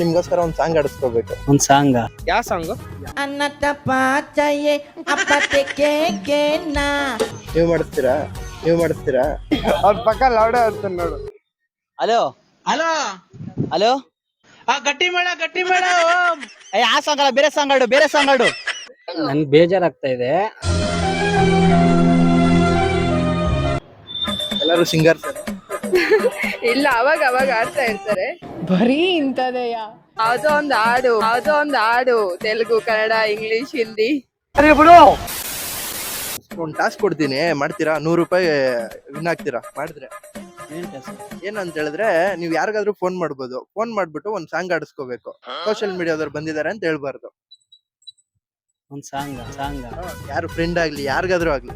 ನಿಮ್ಗೋಸ್ಕರ ಒಂದ್ ಸಾಂಗ್ ಆಡಿಸ್ಕೋಬೇಕು ಒಂದ್ ಸಾಂಗ್ ಯಾವ ಸಾಂಗ್ ಅನ್ನತಪ್ಪ ತಪಾಚಯೇ ಅಪ್ಪತೆ ಕೇಕೆನಾ ನೀವ್ ಮಾಡಿಸ್ತೀರಾ? ನೀವ್ ಮಾಡಿಸ್ತೀರಾ? ಅವ್ರ ಪಕ್ಕ ಲೌಡೆ ಇರ್ತಾನೆ ನೋಡು. ಹಲೋ ಹಲೋ ಹಲೋ ಆ ಗಟ್ಟಿ ಮೇಳ ಗಟ್ಟಿ ಮೇಳ ಓಂ ಆ ಸಾಂಗ್ ಅಲ್ಲ ಬೇರೆ ಸಾಂಗ್ ಆಡು ಬೇರೆ ಸಾಂಗ್ ಆಡು ನನ್ ಬೇಜಾರಾಗ್ತಾ ಇದೆ. ಎಲ್ಲರೂ ಸಿಂಗರ್ಸ್ ಇಲ್ಲ ಅವಾಗ ಅವಾಗ ಆಡ್ತಾ ಇರ್ತಾರೆ. ಬರೀ ಇಂಥದೆಯಾ? ಯಾವ್ದೋ ಒಂದ್ ಹಾಡು ಯಾವ್ದೋ ಒಂದ್ ಹಾಡು. ತೆಲುಗು ಕನ್ನಡ ಇಂಗ್ಲಿಷ್ ಹಿಂದಿ. ಒಂದು ಟಾಸ್ಕ್ ಕೊಡ್ತೀನಿ. ಮಾಡ್ತೀರಾ? ನೂರು ರೂಪಾಯಿ ವಿನ್ ಆಗ್ತೀರಾ? ಮಾಡಿದ್ರೆ. ಏನಂತ ಹೇಳಿದ್ರೆ ನೀವ್ ಯಾರಿಗಾದ್ರೂ ಫೋನ್ ಮಾಡ್ಬೋದು. ಫೋನ್ ಮಾಡ್ಬಿಟ್ಟು ಒಂದ್ ಸಾಂಗ್ ಆಡಿಸ್ಕೋಬೇಕು. ಸೋಷಿಯಲ್ ಮೀಡಿಯಾದವ್ರು ಬಂದಿದ್ದಾರೆ ಅಂತ ಹೇಳ್ಬಾರ್ದು. ಒಂದ್ ಸಾಂಗ್ ಸಾಂಗ್ ಯಾರು ಫ್ರೆಂಡ್ ಆಗ್ಲಿ ಯಾರಿಗಾದ್ರೂ ಆಗ್ಲಿ.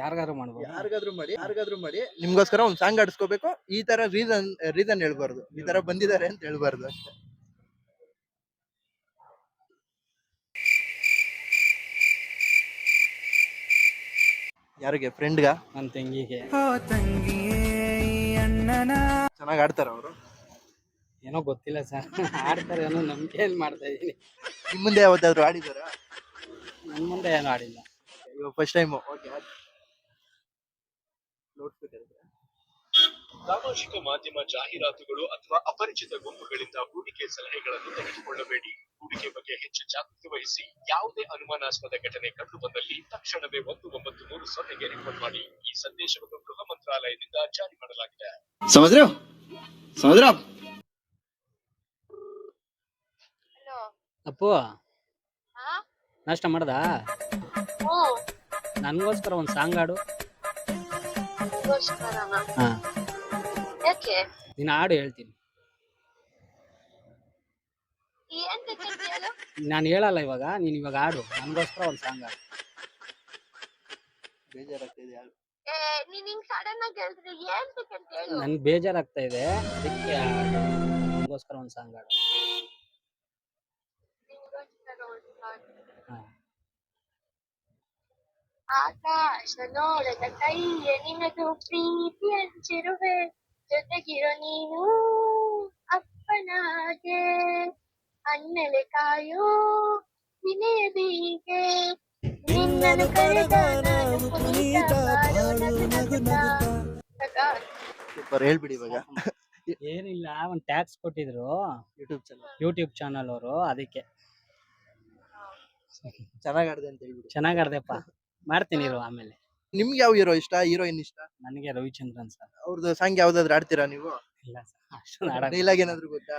ಯಾರಿಗಾರು ಮಾಡ್ಬೋದು. ಯಾರಿಗಾದ್ರೂ ಮಾಡಿ ಯಾರಿಗಾದ್ರೂ ಮಾಡಿ ನಿಮ್ಗೋಸ್ಕರ ಒಂದ್ ಸಾಂಗ್ ಆಡಿಸ್ಕೋಬೇಕು. ಈ ತರ ರೀಸನ್ ರೀಸನ್ ಹೇಳ್ಬಾರ್ದು. ಈ ತರ ಬಂದಿದ್ದಾರೆ ಅಂತ ಹೇಳ್ಬಾರ್ದು ಅಷ್ಟೇ. ಯಾರಿಗೆ? ಫ್ರೆಂಡ್ಗ ನನ್ ತಂಗಿಗೆ. ಚೆನ್ನಾಗ್ ಆಡ್ತಾರ ಅವರು? ಏನೋ ಗೊತ್ತಿಲ್ಲ ಸರ್. ಆಡ್ತಾರೆ ಅನ್ನೋ ನಂಬಿಕೆಯಲ್ಲಿ ಮಾಡ್ತಾ ಇದೀನಿ. ನಿಮ್ ಮುಂದೆ ಯಾವತ್ತಾದ್ರು ಆಡಿದಾರ? ನನ್ ಮುಂದೆ ಏನೋ ಆಡಿಲ್ಲ. ಇವಾಗ ಫಸ್ಟ್ ಟೈಮ್ ಓಕೆ ಸಾಮಾಜಿಕ ಮಾಧ್ಯಮ ಜಾಹೀರಾತುಗಳು ಅಥವಾ ಅಪರಿಚಿತ ಗುಂಪುಗಳಿಂದ ಹೂಡಿಕೆ ಸಲಹೆಗಳನ್ನು ತೆಗೆದುಕೊಳ್ಳಬೇಡಿ. ಹೂಡಿಕೆ ಬಗ್ಗೆ ಹೆಚ್ಚು ಜಾಗೃತಿ ವಹಿಸಿ ಯಾವುದೇ ಅನುಮಾನಾಸ್ಪದ ಘಟನೆ ಕಂಡು ಬಂದಲ್ಲಿ ತಕ್ಷಣವೇ ಒಂದು ಒಂಬತ್ತು ಮೂರು ಸೊನ್ನೆಗೆ ರಿಪೋರ್ಟ್ ಮಾಡಿ. ಈ ಸಂದೇಶವನ್ನು ಗೃಹ ಮಂತ್ರಾಲಯದಿಂದ ಜಾರಿ ಮಾಡಲಾಗಿದೆ. ಅಪ್ಪು. ನಾಷ್ಟ ಮಾಡ್ದಾ? ನನಗೋಸ್ಕರ ಒಂದು ಸಾಂಗ್ ಹಾಡು. ಹಾ. ಯಾಕೆ? ನೀನ್ ಹಾಡು ಹೇಳ್ತೀನಿ. ಏನ್ ಹೇಳು ನಾನು ಹೇಳಲ್ಲ ಇವಾಗ ನೀನ್ ಇವಾಗ ಹಾಡು. ನನಗೋಸ್ಕರ ಒಂದು ಸಾಂಗ್ ಆಡು ಬೇಜಾರಾಗ್ತಿದೆ ಯಾರು? ಏ ನೀನ್ ಹಿಂಗ್ ಸಡನ್ ಆಗಿ ಹೇಳಿದ್ರೆ ಏನ್ ಬೇಕಂತ ಹೇಳು ನನ್ ಬೇಜಾರಾಗ್ತಾ ಇದೆ ಅದಕ್ಕೆ ಆಡು. ಒಂದು ಒಂದ್ ಸಾಂಗ್ ಆಡು ನಿಂಗೋಸ್ಕರ ಒಂದ್ song. ಹಾ ಆಕಾಶ ನೋಡದ ಕೈಯ ನಿನದು ಪ್ರೀತಿ ಹಂಚಿರುವೆ ಜೊತೆಗಿರೋ ನೀನು ಅಪ್ಪನಾಗೆ. ಅನ್ನಲೆ ಕಾಯೋ ವಿನಯದೀಗೆ ನಿನ್ನನ್ನು ಕರೆದ ನಾನು ಪುನೀತ ಬಾರೋ ನಗುನಗುತ್ತಾ. ಸಾಕಾ? ಸೂಪರ್ ಹೇಳ್ಬಿಡಿ ಇವಾಗ. ಏನಿಲ್ಲ ಒಂದ್ ಟ್ಯಾಕ್ಸ್ ಕೊಟ್ಟಿದ್ರು. ಯೂಟ್ಯೂಬ್ ಚಾನಲ್ ಯೂಟ್ಯೂಬ್ ಚಾನಲ್ ಅವರು ಅದಕ್ಕೆ. ಚೆನ್ನಾಗಿ ಆಡ್ದೆ ಅಂತ ಹೇಳ್ಬಿಡಿ. ಚೆನ್ನಾಗಿ ಆಡ್ದೆಪ್ಪ. ಮಾಡ್ತೀನಿ ಇರೋ ಆಮೇಲೆ. ನಿಮ್ಗೆ ಯಾವ ಹೀರೋ ಇಷ್ಟ? ಹೀರೋಯಿನ್ ಇಷ್ಟ? ನನಗೆ ರವಿಚಂದ್ರನ್ ಸರ್. ಅವ್ರದ್ದು ಸಾಂಗ್ ಯಾವ್ದಾದ್ರು ಆಡ್ತೀರಾ ನೀವು? ಇಲ್ಲ ಸರ್ ಅಷ್ಟೊಂದು ಆಡಕ್ ಡೈಲಾಗ್ ಏನಾದ್ರು ಗೊತ್ತಾ?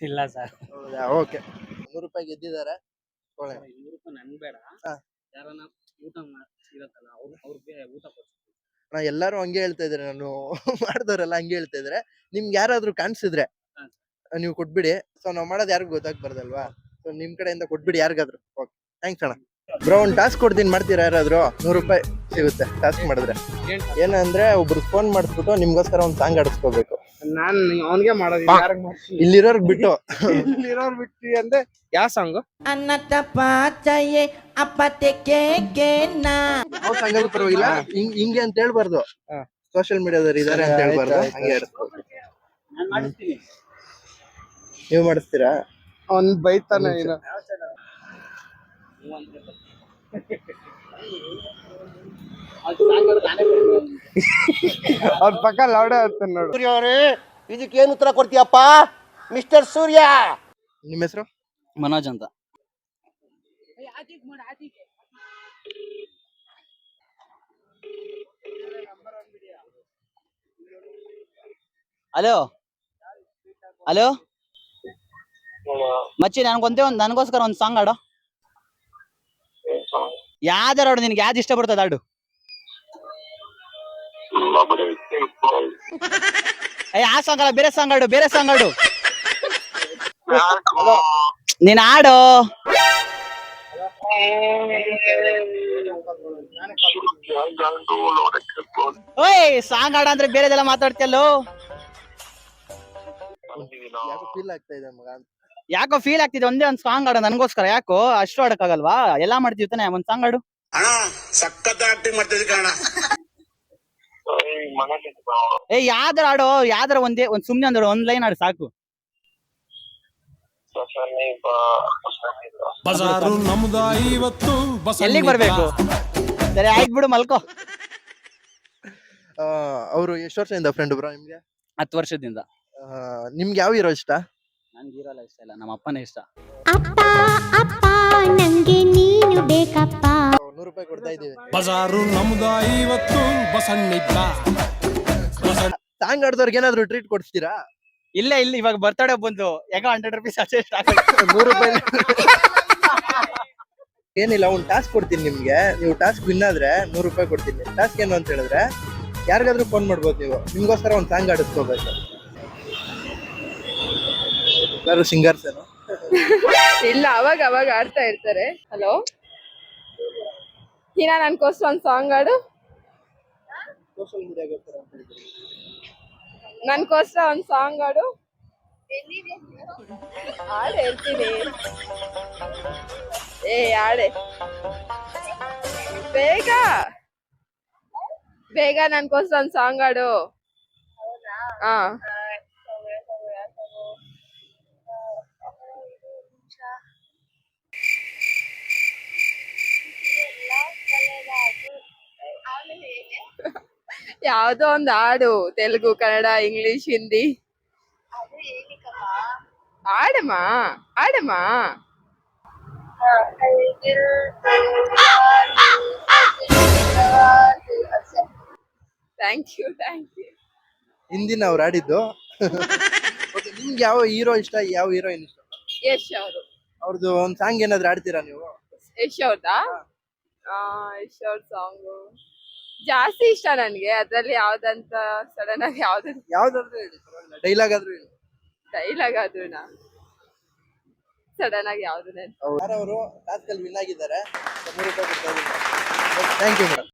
ಇಲ್ಲ ಸರ್. ಹೌದಾ? ಓಕೆ. ನೂರು ರೂಪಾಯಿ ಗೆದ್ದಿದ್ದಾರೆ. ಒಳ್ಳೆ ಇನ್ನೂರು ರೂಪಾಯಿ ನನ್ ಬೇಡ. ಹಾ. ಯಾರನ್ನ ಊಟ ಮಾಡ್- ಇರತ್ತಲ್ಲ ಅವ್ರು ಅವ್ರಿಗೆ ಊಟ ಕೊಡ್ತೀನಿ. ನಾ ಎಲ್ಲಾರು ಹಂಗೆ ಹೇಳ್ತಾ ಇದ್ರೆ ನಾನು ಮಾಡಿದವರೆಲ್ಲ ಹಂಗೆ ಹೇಳ್ತಾ ಇದ್ರೆ ನಿಮ್ಗೆ ಯಾರಾದ್ರೂ ಕಾಣಿಸಿದ್ರೆ ಹಾ. ನೀವು ಕೊಟ್ಬಿಡಿ. ಸೊ ನಾವು ಮಾಡೋದು ಯಾರಿಗೂ ಗೊತ್ತಾಗ್ಬಾರ್ದಲ್ವಾ? ಸೊ ನಿಮ್ ಕಡೆಯಿಂದ ಕೊಟ್ಬಿಡಿ ಯಾರಿಗಾದ್ರು. ಓಕೆ ಥ್ಯಾಂಕ್ಸ್ ಅಣ್ಣ. ಬ್ರೋ ಒಂದ್ ಟಾಸ್ಕ್ ಕೊಡ್ತೀನಿ. ಮಾಡ್ತೀರಾ ಯಾರಾದರೂ? ನೂರು ರೂಪಾಯಿ ಸಿಗುತ್ತೆ ಟಾಸ್ಕ್ ಮಾಡಿದ್ರೆ. ಏನ್ ಏನಂದ್ರೆ ಒಬ್ರು ಫೋನ್ ಮಾಡಿಸ್ಬಿಟ್ಟು ನಿಮ್ಗೋಸ್ಕರ ಒಂದ್ ಸಾಂಗ್ ಆಡಿಸ್ಕೋಬೇಕು ನಾನ್ ಅವನಿಗೆ ಮಾಡೋದಿಲ್ಲ ಯಾರಿಗ್ ಮಾಡ್ತೀನಿ ಇಲ್ಲಿರೋರ್ಗ್ ಬಿಟ್ಟು. ಇಲ್ಲಿರೋರ್ ಬಿಟ್ಟಿ ಅಂದ್ರೆ ಯಾವ ಸಾಂಗ್ ಅನ್ನತಪ್ಪ ಚಯೆ ಅಪ್ಪತೆ ಕೇಕೆನಾ? ಆದ್ರೂ ಪರವಾಗಿಲ್ಲ. ಹಿಂಗ್ ಹಿಂಗೆ ಅಂತ ಹೇಳ್ಬಾರ್ದು. ಹಾ. ಸೋಷಿಯಲ್ ಮೀಡಿಯಾದವ್ರು ಇದಾರೆ ಅಂತ ಹೇಳ್ಬಾರ್ದು. ಹಂಗೆ ನೀವು ಮಾಡಿಸ್ತೀರಾ? ಅವ್ನ್ ಬೈತಾನೆ ಇನ್ನು. ಅವ್ರ ಪಕ್ಕ ಲೌಡೆ ಆಗ್ತಾನೆ ನೋಡು. ಸೂರ್ಯ ಅವರೇ ಇದಕ್ಕೇನು ಉತ್ತರ ಕೊಡ್ತೀಯಪ್ಪ? ಮಿಸ್ಟರ್ ಸೂರ್ಯ! ನಿಮ್ಮ ಹೆಸರು? ಮನೋಜ್ ಅಂತ. ಹಲೋ? ಹಲೋ? ಮಚ್ಚಿ ನನ್ಗೊಂದೇ ಒಂದು ನನಗೋಸ್ಕರ ಒಂದು ಸಾಂಗ್ ಆಡು ಯಾವ್ದಾರ ಆಡು, ನಿನ್ಗೆ ಯಾವ್ದು ಇಷ್ಟ ಬರ್ತದ ಆಡು? ಏ, ಆ ಸಾಂಗ್ ಅಲ್ಲ, ಬೇರೆ ಸಾಂಗ್ ಆಡು, ಬೇರೆ ಸಾಂಗ್ ಆಡು. ನೀನ್ ಆಡು ಓಯ್ ಸಾಂಗ್ ಆಡ ಅಂದ್ರೆ ಬೇರೆದೆಲ್ಲ ಮಾತಾಡ್ತಿಯಲ್ಲೋ? ಫೀಲ್ ಆಗ್ತಾ ಇದೆ ಮಗ ಯಾಕೋ ಫೀಲ್ ಆಗ್ತಿದೆ ಒಂದೇ ಒಂದ್ ಸಾಂಗ್ ಆಡು ನನ್ಗೋಸ್ಕರ ಯಾಕೋ? ಅಷ್ಟು ಆಡಕ್ಕಾಗಲ್ವಾ ಎಲ್ಲಾ ಮಾಡ್ತೀವಿ ತಾನೆ ಒಂದ್ ಸಾಂಗ್ ಆಡು ಅಣ್ಣ ಸಖತ್ ಆಕ್ಟಿಂಗ್ ಮಾಡ್ತಿದ್ದೆ ಕಣ ಏ ಯಾವ್ದಾರ ಆಡೋ ಯಾವ್ದಾರ ಒಂದೇ ಒಂದ್ ಸುಮ್ನೆ ಒಂದ್ ಒಂದ್ ಲೈನ್ ಆಡು ಸಾಕು. ಬಜಾರು ನಮ್ದ ಇವತ್ತು ಎಲ್ಲಿಗ್ ಬರ್ಬೇಕು? ಸರಿ ಆಯ್ತು ಬಿಡು ಮಲ್ಕೋ. ಅವರು ಎಷ್ಟು ವರ್ಷದಿಂದ ಫ್ರೆಂಡ್ ಬ್ರೋ ನಿಮ್ಗೆ? ಹತ್ತು ವರ್ಷದಿಂದ. ಆ, ನಿಮ್ಗೆ ಯಾವ ಹೀರೋ ಇಷ್ಟ? ನನ್ಗೆ ಹೀರೋ ಇಷ್ಟ ಇಲ್ಲ ನಮ್ಮ ಅಪ್ಪನೇ ಇಷ್ಟ. ಅಪ್ಪ ಅಪ್ಪ ನಂಗೆ ನೀನು ಬೇಕಪ್ಪ. ನೂರು ರೂಪಾಯಿ ಕೊಡ್ತಾ ಇದ್ದೀವಿ. ಬಜಾರು ನಮ್ದ ಇವತ್ತು ಬಸಣ್ಣಿದ್ದ. ಸಾಂಗ್ ಆಡ್ದವ್ರಿಗೆ ಏನಾದ್ರು ಟ್ರೀಟ್ ಕೊಡ್ತೀರಾ ಇಲ್ಲ ಇಲ್ಲ ಇವಾಗ ಬರ್ತಡೇ ಬಂದು ಯಾಕ ಹಂಡ್ರೆಡ್ ರುಪೀಸ್ ಅಷ್ಟೇ ನೂರು ರೂಪಾಯಿ ಏನಿಲ್ಲ ಒಂದು ಟಾಸ್ಕ್ ಕೊಡ್ತೀನಿ ನಿಮ್ಗೆ. ನೀವು ಟಾಸ್ಕ್ ವಿನ್ ಆದ್ರೆ ನೂರು ರೂಪಾಯಿ ಕೊಡ್ತೀನಿ. ಟಾಸ್ಕ್ ಏನು ಅಂತ ಹೇಳಿದ್ರೆ ಯಾರಿಗಾದ್ರೂ ಫೋನ್ ಮಾಡ್ಬೋದು ನೀವು. ನಿಮ್ಗೋಸ್ಕರ ಒಂದು ಸಾಂಗ್ ಆಡಿಸ್ಕೋಬೇಕು ಯಾರು ಸಿಂಗರ್ಸ್ ಏನು? ಇಲ್ಲ ಅವಾಗ ಅವಾಗ ಆಡ್ತಾ ಇರ್ತಾರೆ. ಹಲೋ ಹೀನಾ ನನ್ಗೋಸ್ಕರ ಒಂದ್ ಸಾಂಗ್ ಹಾಡು. ಸೋಷಿಯಲ್ ಮೀಡಿಯಾಗೋಸ್ಕರ ಅಂತ ಹೇಳಿದ್ರು. ನನ್ಗೋಸ್ಕರ ಒಂದ್ ಸಾಂಗ್ ಆಡು ಹಾಡು ಹೇಳ್ತೀನಿ. ಏ ಆಡೆ ಬೇಗ. ಬೇಗ ನನ್ಗೋಸ್ಕರ ಒಂದ್ ಸಾಂಗ್ ಆಡು ಹಾ ಯಾವ್ದೋ ಒಂದ್ ಹಾಡು ತೆಲುಗು ಕನ್ನಡ ಇಂಗ್ಲಿಷ್ ಹಿಂದಿ. ಆಡಮ್ಮ ಆಡಮ್ಮ ಥ್ಯಾಂಕ್ ಯು ಥ್ಯಾಂಕ್ ಯು ಹಿಂದಿನ ಅವ್ರು ಆಡಿದ್ದು Okay, ನಿಮ್ಗೆ ಯಾವ ಹೀರೋ ಇಷ್ಟ ಯಾವ ಹೀರೋಯಿನ್ ಇಷ್ಟ? ಯಶ್ ಅವರು. ಅವ್ರದ್ದು ಒಂದು ಸಾಂಗ್ ಏನಾದ್ರು ಆಡ್ತೀರಾ ನೀವು? ಯಶ್ ಅವ್ರದಾ? ಯಶ್ ಅವ್ರ ಸಾಂಗು ಜಾಸ್ತಿ ಇಷ್ಟ ನನ್ಗೆ. ಅದ್ರಲ್ಲಿ ಯಾವ್ದಂತ ಸಡನ್ ಆಗಿ ಯಾವ್ದಂತ ಯಾವ್ದಾದ್ರು ಹೇಳಿ ಡೈಲಾಗ್ ಆದ್ರೂ ಹೇಳಿ. ಡೈಲಾಗ್ ಅದನ್ನ ಸಡನ್ ಆಗಿ ಯಾವ್ದು ನೆನ್ಪ್. ಅವರು ಟಾಸ್ಕ್ ವಿನ್ ಆಗಿದ್ದಾರೆ ಥ್ಯಾಂಕ್ ಯು ಮೇಡಮ್